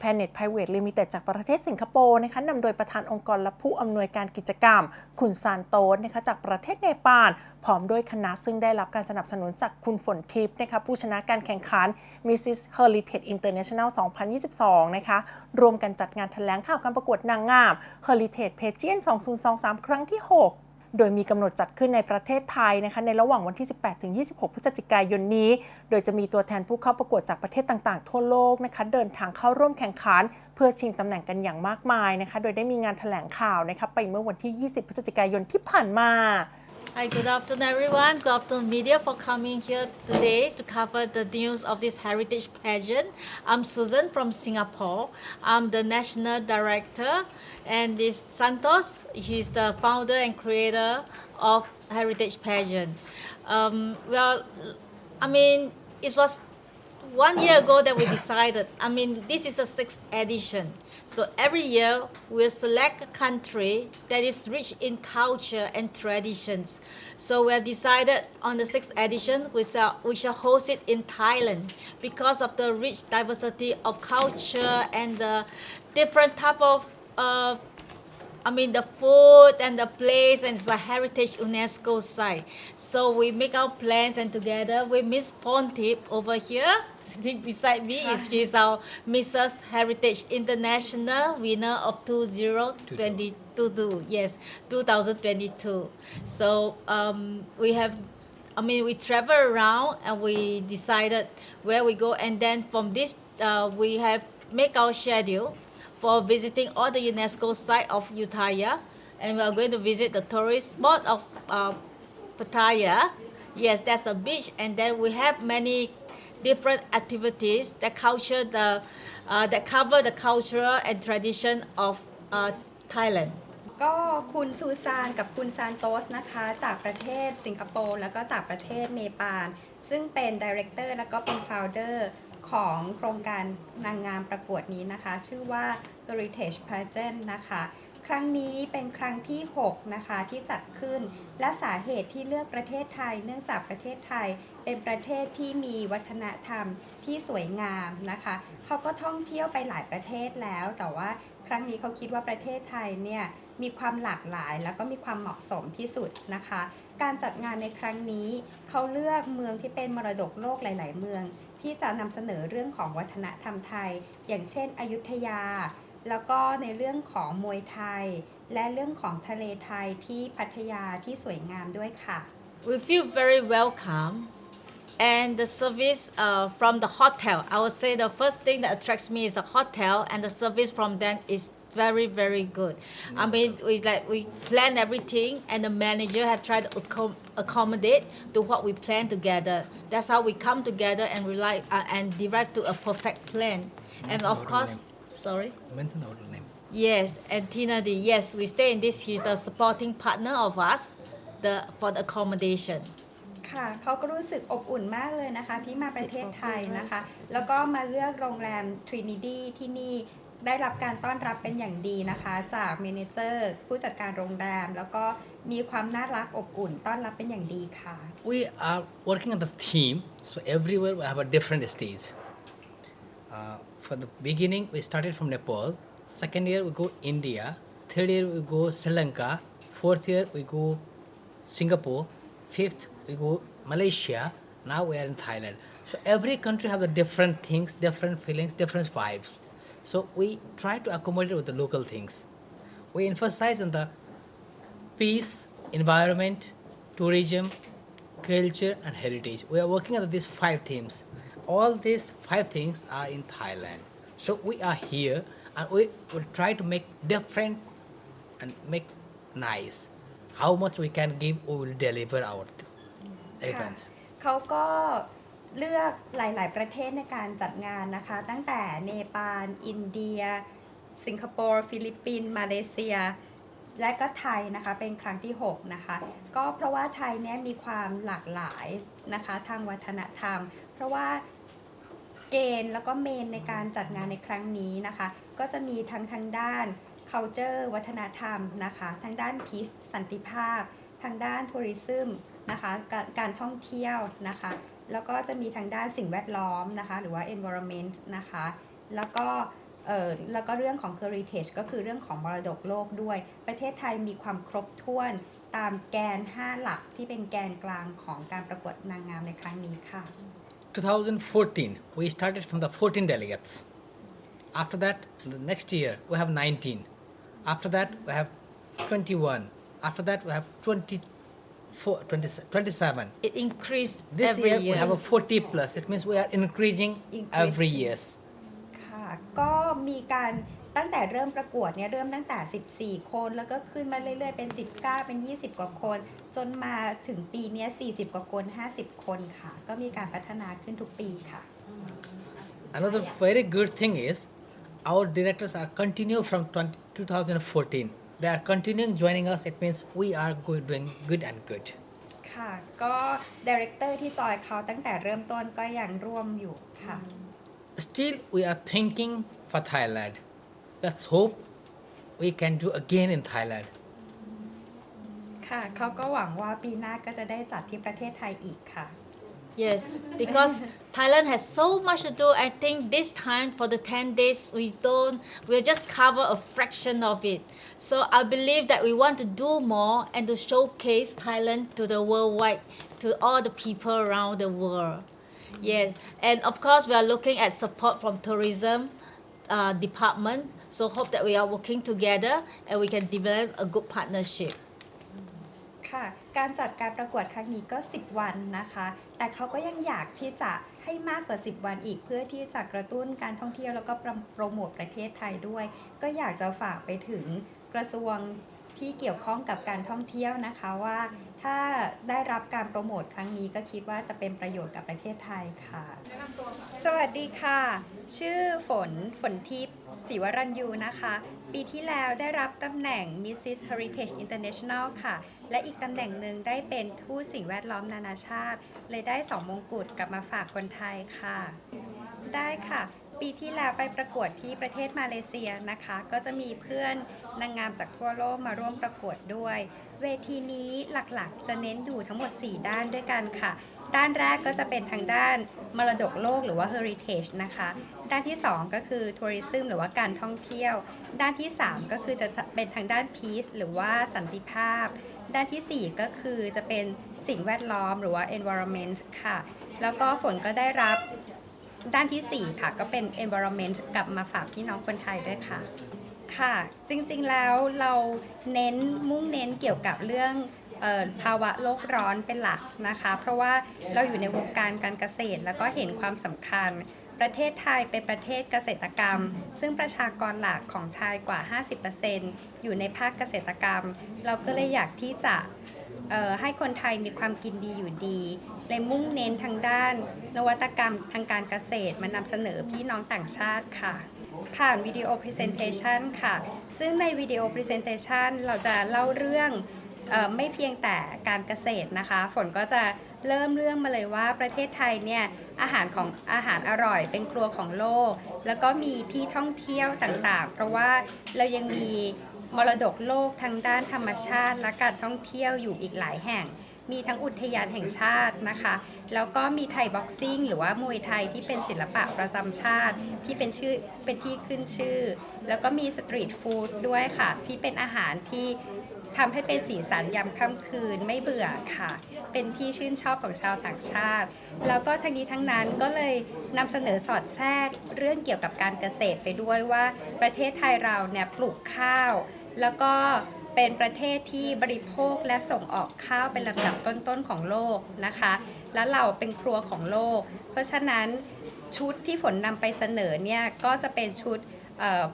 Planet Private Limited จากประเทศสิงคโปร์นะคะนำโดยประธานองค์กรและผู้อำนวยการกิจกรรม คุณซานโตสนะคะจากประเทศเนปาลพร้อมด้วยคณะซึ่งได้รับการสนับสนุนจากคุณฝนทิพย์นะคะผู้ชนะการแข่งขัน Mrs. Heritage International 2022 นะคะรวมกันจัดงานแถลงข่าวการประกวดนางงาม Heritage Pageant 2023 ครั้งที่ 6 โดยมีกำหนดจัดขึ้นในประเทศไทยนะคะในระหว่างวันที่ 18 ถึง 26 พฤศจิกายนนี้ โดยจะมีตัวแทนผู้เข้าประกวดจากประเทศต่างๆ ทั่วโลกนะคะเดินทางเข้าร่วมแข่งขัน เพื่อชิงตำแหน่งกันอย่างมากมายนะคะ โดยได้มีงานแถลงข่าวนะคะไปเมื่อวันที่ 20 พฤศจิกายนที่ผ่านมา Hi, good afternoon, everyone. Good afternoon, media, for coming here today to cover the news of this heritage pageant. I'm Susan from Singapore. I'm the national director, and this Santos, he's the founder and creator of heritage pageant. Um, well, I mean, it was one year ago that we decided. I mean, this is the sixth edition. So every year we'll select a country that is rich in culture and traditions. So we have decided on the sixth edition we shall, we shall host it in Thailand because of the rich diversity of culture and the different type of uh, I mean the food and the place and it's a heritage UNESCO site. So we make our plans and together with Miss Pontip over here. sitting Beside me is she's our Mrs. Heritage International winner of 2022. Yes, 2022. So um, we have I mean, we travel around and we decided where we go, and then from this, uh, we have make our schedule for visiting all the UNESCO site of Utaya, and we are going to visit the tourist spot of uh, Pattaya. Yes, that's a beach, and then we have many different activities that culture the uh, that cover the culture and tradition of uh, Thailand. ก็คุณซูซานกับคุณซานโตสนะคะ จากประเทศสิงคโปร์แล้วก็จากประเทศเนปาลซึ่งเป็นดีเรคเตอร์แล้วก็เป็น f o u เดอร์ ของโครงการนางงามประกวดนี้นะคะ ชื่อว่า Heritage Pageant นะคะ ครั้งนี้เป็นครั้งที่ 6 นะคะ ที่จัดขึ้น และสาเหตุที่เลือกประเทศไทย เนื่องจากประเทศไทย เป็นประเทศที่มีวัฒนธรรมที่สวยงามนะคะ เขาก็ท่องเที่ยวไปหลายประเทศแล้ว แต่ว่าครั้งนี้เขาคิดว่าประเทศไทยเนี่ยมีความหลากหลายแล้วก็มีความเหมาะสมที่สุดนะคะ การจัดงานในครั้งนี้ เขาเลือกเมืองที่เป็นมรดกโลกหลาย ๆ เมือง ที่จะนำเสนอเรื่องของวัฒนธรรมไทย อย่างเช่น อยุธยา แล้วก็ในเรื่องของมวยไทย และเรื่องของทะเลไทยที่พัทยาที่สวยงามด้วยค่ะ we feel very welcome and the service uh, from the hotel i would say the first thing that attracts me is the hotel and the service from them is very very good i mean we like we plan everything and the manager have tried to accom- accommodate to what we plan together that's how we come together and rely uh, and derive to a perfect plan and of Our course name. sorry Mention our name. Yes, and Tina D. Yes, we stay in this. He's the supporting partner of us, the for the accommodation. ค่ะเขาก็รู้สึกอบอุ่นมากเลยนะคะที่มาประเทศไทยนะคะ แล้วก็มาเลือกโรงแรมทรินิดีที่นี่ ได้รับการต้อนรับเป็นอย่างดีนะคะ จากเมเนเจอร์ ผู้จัดการโรงแรม แล้วก็มีความน่ารักอบอุ่น ต้อนรับเป็นอย่างดีค่ะ We are working on the theme, so everywhere we have a different stage. Uh, for the beginning, we started from Nepal. Second year, we go India. Third year, we go Sri Lanka. Fourth year, we go Singapore. Fifth, we go Malaysia. Now we are in Thailand. So every country has the different things, different feelings, different vibes. So we try to accommodate with the local things. We emphasize on the peace, environment, tourism, culture, and heritage. We are working on these five themes. All these five things are in Thailand. So we are here and we will try to make different and make nice. How much we can give, we will deliver our ค่ะ events. เขาก็ เลือกหลาย ๆ ประเทศในการจัดงานนะคะ ตั้งแต่เนปาล อินเดีย สิงคโปร์ ฟิลิปปินส์ มาเลเซีย และก็ไทยนะคะ เป็นครั้งที่ 6 นะคะ ก็เพราะว่าไทยเนี่ยมีความหลากหลายนะคะ ทางวัฒนธรรม เพราะว่าเกณฑ์แล้วก็เมนในการจัดงานในครั้งนี้นะคะ ก็จะมีทั้งทางด้าน culture วัฒนธรรมนะคะ ทางด้าน peace สันติภาพ ทางด้าน tourism นะคะ การการท่องเที่ยวนะคะ แล้วก็จะมีทางด้านสิ่งแวดล้อมนะคะ หรือว่า environment นะคะ แล้วก็เออแล้วก็เรื่องของ heritage ก็คือเรื่องของมรดกโลกด้วย ประเทศไทยมีความครบถ้วนตามแกน 5 หลักที่เป็นแกนกลางของการประกวดนางงามในครั้งนี้ค่ะ 2014, we started from the 14 delegates. After that, the next year, we have 19. After that, we have 21. After that, we have 2 24, 20, 27. It increased This every year, year. we have a 40 plus. It means we are increasing every Increasing. years. ค่ะ ก็มีการตั้งแต่เริ่มประกวดเนี่ยเริ่มตั้งแต่ 14 คน แล้วก็ขึ้นมาเรื่อยๆ เป็น 19 เป็น 20 กว่าคน จนมาถึงปีเนี้ย40 กว่าคน 50 คนค่ะ ก็มีการพัฒนาขึ้นทุกปีค่ะ Another very good thing is our directors are continue from 20, 2014. They are continuing joining us. It means we are go- doing good and good. ค่ะ ก็ดีเรคเตอร์ที่จอยเขาตั้งแต่เริ่มต้นก็ยังร่วมอยู่ค่ะ Still, we are thinking for Thailand. Let's hope we can do again in Thailand. ค่ะเขาก็หวังว่าปีหน้าก็จะได้จัดที่ประเทศไทยอีกค่ะ Yes, because Thailand has so much to do. I think this time for the 10 days, we don't, we'll just cover a fraction of it. So I believe that we want to do more and to showcase Thailand to the worldwide, to all the people around the world. Yes, and of course, we are looking at support from tourism uh, department. So hope that we are working together and we can develop a good partnership. ค่ะ การจัดการประกวดครั้งนี้ก็ 10 วันนะคะ แต่เขาก็ยังอยากที่จะให้มากกว่า 10 วันอีก เพื่อที่จะกระตุ้นการท่องเที่ยวแล้วก็โปรโปรโมทประเทศไทยด้วย ก็อยากจะฝากไปถึงกระทรวง ที่เกี่ยวข้องกับการท่องเที่ยวนะคะว่า ถ้าได้รับการโปรโมทครั้งนี้ก็คิดว่าจะเป็นประโยชน์กับประเทศไทยค่ะ สวัสดีค่ะ ชื่อฝนฝนทิพย์ศรีวรัญยูนะคะ ปีที่แล้วได้รับตำแหน่ง Mrs. Heritage International ค่ะ และอีกตำแหน่งหนึ่งได้เป็นทูตสิ่งแวดล้อมนานาชาติ เลยได้สองมงกุฎกลับมาฝากคนไทยค่ะ ได้ค่ะ ปีที่แล้วไปประกวดที่ประเทศมาเลเซียนะคะ ก็จะมีเพื่อนนางงามจากทั่วโลกมาร่วมประกวดด้วย เวทีนี้หลักๆ จะเน้นอยู่ทั้งหมด 4 ด้านด้วยกันค่ะ ด้านแรกก็จะเป็นทางด้านมรดกโลกหรือว่า heritage นะคะ ด้านที่ 2 ก็คือ tourism หรือว่าการท่องเที่ยว ด้านที่ 3 ก็คือจะเป็นทางด้าน peace หรือว่าสันติภาพ ด้านทีสี่4 ก็คือจะเป็นสิ่งแวดล้อมหรือว่า environment ค่ะ แล้วก็ฝนก็ได้รับ ด้านทีสี่ 4 ค่ะ ก็เป็น environment กลับมาฝากพี่น้องคนไทยด้วยค่ะ ค่ะ จริงๆแล้วเราเน้นมุ่งเน้นเกี่ยวกับเรื่องภาวะโลกร้อนเป็นหลักนะคะ เพราะว่าเราอยู่ในวงการการเกษตร แล้วก็เห็นความสำคัญ ประเทศไทยเป็นประเทศเกษตรกรรม ซึ่งประชากรหลักของไทยกว่า 50%อยู่ในภาคเกษตรกรรม เราก็เลยอยากที่จะให้คนไทยมีความกินดีอยู่ดี เลยมุ่งเน้นทางด้าน นวัตกรรมทางการเกษตรมานำเสนอพี่น้องต่างชาติค่ะ ผ่านวิดีโอพรีเซนเทชันค่ะ ซึ่งในวิดีโอพรีเซนเทชันเราจะเล่าเรื่องออไม่เพียงแต่การเกษตรนะคะ ฝนก็จะเริ่มเรื่องมาเลยว่าประเทศไทยเนี่ยอาหารของอาหารอร่อยเป็นครัวของโลก แล้วก็มีที่ท่องเที่ยวต่างๆ เพราะว่าเรายังมีมรดกโลกทางด้านธรรมชาติและการท่องเที่ยวอยู่อีกหลายแห่ง มีทั้งอุทยานแห่งชาตินะคะ แล้วก็มีไทยบ็อกซิ่งหรือว่ามวยไทยที่เป็นศิลปะประจำชาติ ที่เป็นชื่อเป็นที่ขึ้นชื่อ แล้วก็มีสตรีทฟู้ดด้วยค่ะ ที่เป็นอาหารที่ทำให้เป็นสีสันยามค่ำคืนไม่เบื่อค่ะ เป็นที่ชื่นชอบของชาวต่างชาติ แล้วก็ทั้งนี้ทั้งนั้นก็เลยนำเสนอสอดแทรกเรื่องเกี่ยวกับการเกษตรไปด้วยว่า ประเทศไทยเราเนี่ยปลูกข้าว แล้วก็ เป็นประเทศที่บริโภคและส่งออกข้าวเป็นลำดับต้นๆของโลกนะคะ แล้วเราเป็นครัวของโลก เพราะฉะนั้นชุดที่ฝนนำไปเสนอเนี่ยก็จะเป็นชุด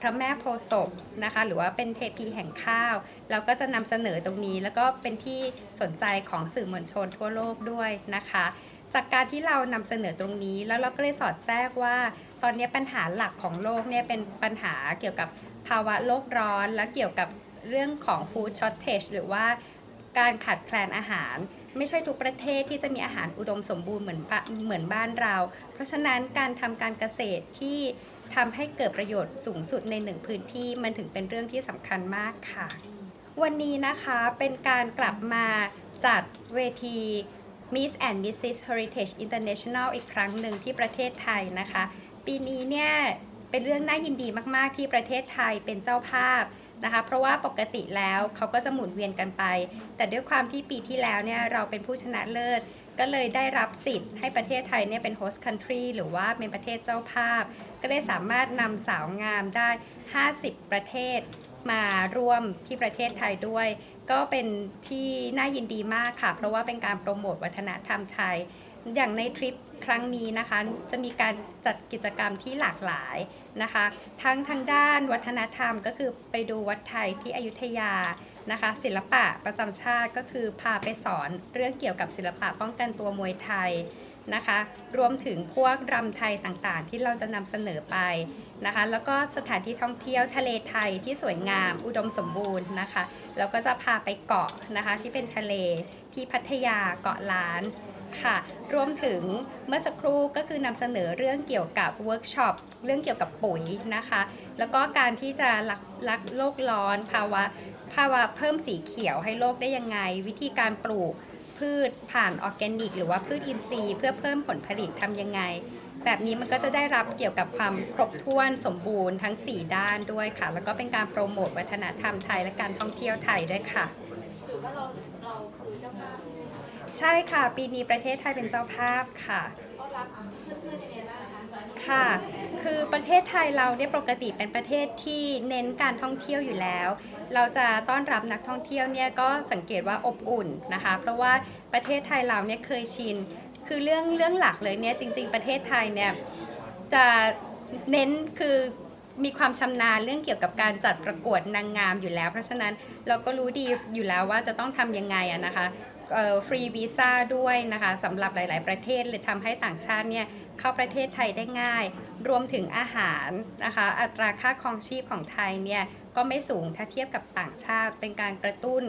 พระแม่โพศพนะคะ หรือว่าเป็นเทพีแห่งข้าว เราก็จะนำเสนอตรงนี้ แล้วก็เป็นที่สนใจของสื่อมวลชนทั่วโลกด้วยนะคะ จากการที่เรานำเสนอตรงนี้ แล้วเราก็เลยสอดแทรกว่า ตอนนี้ปัญหาหลักของโลกเนี่ยเป็นปัญหาเกี่ยวกับภาวะโลกร้อน และเกี่ยวกับ เรื่องของ food shortage หรือว่าการขาดแคลนอาหาร ไม่ใช่ทุกประเทศที่จะมีอาหารอุดมสมบูรณ์เหมือนเหมือนบ้านเรา เพราะฉะนั้นการทำการเกษตรที่ทำให้เกิดประโยชน์สูงสุดในหนึ่งพื้นที่มันถึงเป็นเรื่องที่สำคัญมากค่ะ วันนี้นะคะเป็นการกลับมาจัดเวที Miss and Mrs Heritage International อีกครั้งหนึ่งที่ประเทศไทยนะคะ ปีนี้เนี่ยเป็นเรื่องน่ายินดีมาก ๆ ที่ประเทศไทยเป็นเจ้าภาพ นะคะ เพราะว่าปกติแล้วเขาก็จะหมุนเวียนกันไป แต่ด้วยความที่ปีที่แล้วเนี่ยเราเป็นผู้ชนะเลิศ ก็เลยได้รับสิทธิ์ให้ประเทศไทยเนี่ยเป็น host country หรือว่าเป็นประเทศเจ้าภาพ ก็เลยสามารถนำสาวงามได้ 50 ประเทศมาร่วมที่ประเทศไทยด้วย ก็เป็นที่น่ายินดีมากค่ะ เพราะว่าเป็นการโปรโมทวัฒนธรรมไทย อย่างในทริป ครั้งนี้นะคะจะมีการจัดกิจกรรมที่หลากหลายนะคะ ทั้งทางด้านวัฒนธรรมก็คือไปดูวัดไทยที่อยุธยานะคะ ศิลปะประจำชาติก็คือพาไปสอนเรื่องเกี่ยวกับศิลปะป้องกันตัวมวยไทยนะคะ รวมถึงพวกรำไทยต่างๆ ที่เราจะนำเสนอไปนะคะ แล้วก็สถานที่ท่องเที่ยวทะเลไทยที่สวยงามอุดมสมบูรณ์นะคะ แล้วก็จะพาไปเกาะนะคะที่เป็นทะเล ที่พัทยาเกาะล้านค่ะ รวมถึงเมื่อสักครู่ก็คือนำเสนอเรื่องเกี่ยวกับเวิร์กช็อปเรื่องเกี่ยวกับปุ๋ยนะคะ แล้วก็การที่จะรักรักโลกร้อนภาวะภาวะเพิ่มสีเขียวให้โลกได้ยังไง วิธีการปลูกพืชผ่านออร์แกนิก หรือว่าพืชอินทรีย์เพื่อเพิ่มผลผลิตทำยังไง แบบนี้มันก็จะได้รับเกี่ยวกับความครบถ้วนสมบูรณ์ทั้ง 4 ด้านด้วยค่ะ แล้วก็เป็นการโปรโมทวัฒนธรรมไทยและการท่องเที่ยวไทยด้วยค่ะ ใช่ค่ะ ปีนี้ประเทศไทยเป็นเจ้าภาพค่ะค่ะ คือประเทศไทยเราเนี่ยปกติเป็นประเทศที่เน้นการท่องเที่ยวอยู่แล้ว เราจะต้อนรับนักท่องเที่ยวเนี่ยก็สังเกตว่าอบอุ่นนะคะ เพราะว่าประเทศไทยเราเนี่ยเคยชิน คือเรื่องเรื่องหลักเลยเนี่ยจริง ๆ ประเทศไทยเนี่ยจะเน้นคือ มีความชำนาญเรื่องเกี่ยวกับการจัดประกวดนางงามอยู่แล้ว เพราะฉะนั้นเราก็รู้ดีอยู่แล้วว่าจะต้องทำยังไงอะนะคะฟรีวีซ่าด้วยนะคะสำหรับหลาย ๆ ประเทศเลยทำให้ต่างชาติเนี่ยเข้าประเทศไทยได้ง่าย รวมถึงอาหารนะคะอัตราค่าครองชีพของไทยเนี่ยก็ไม่สูงถ้าเทียบกับต่างชาติเป็นการกระตุ้น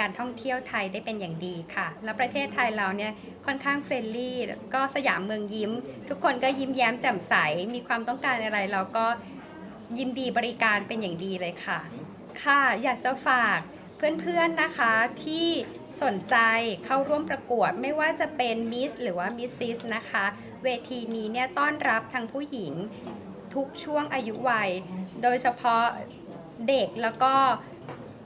การท่องเที่ยวไทยได้เป็นอย่างดีค่ะ แล้วประเทศไทยเราเนี่ยค่อนข้างเฟรนลี่ก็สยามเมืองยิ้ม ทุกคนก็ยิ้มแย้มแจ่มใส มีความต้องการอะไรเราก็ยินดีบริการเป็นอย่างดีเลยค่ะ ค่ะอยากจะฝากเพื่อนๆนะคะที่สนใจเข้าร่วมประกวดไม่ว่าจะเป็นมิสหรือว่ามิสซิสนะคะ เวทีนี้เนี่ยต้อนรับทั้งผู้หญิงทุกช่วงอายุวัย โดยเฉพาะเด็กแล้วก็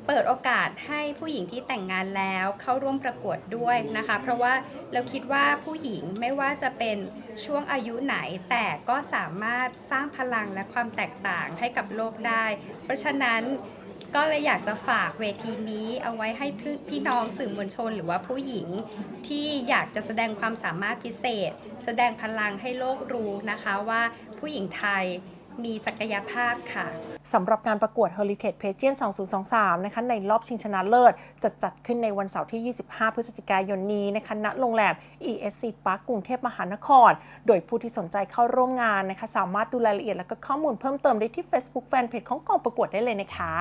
เปิดโอกาสให้ผู้หญิงที่แต่งงานแล้วเข้าร่วมประกวดด้วยนะคะ เพราะว่าเราคิดว่าผู้หญิงไม่ว่าจะเป็นช่วงอายุไหน แต่ก็สามารถสร้างพลังและความแตกต่างให้กับโลกได้ เพราะฉะนั้นก็เลยอยากจะฝากเวทีนี้เอาไว้ให้พี่พี่น้องสื่อมวลชน หรือว่าผู้หญิงที่อยากจะแสดงความสามารถพิเศษ แสดงพลังให้โลกรู้นะคะว่าผู้หญิงไทยมีศักยภาพค่ะ สำหรับการประกวด Heritage Pageant 2023 นะคะในรอบชิงชนะเลิศจะจัดขึ้นในวันเสาร์ที่ 25 พฤศจิกายนนี้นะคะณโรงแรม ESC Park กรุงเทพมหานคร โดยผู้ที่สนใจเข้าร่วมงานนะคะสามารถดูรายละเอียดและก็ข้อมูลเพิ่มเติมได้ที่ Facebook Fanpage ของกองประกวดได้เลยนะคะ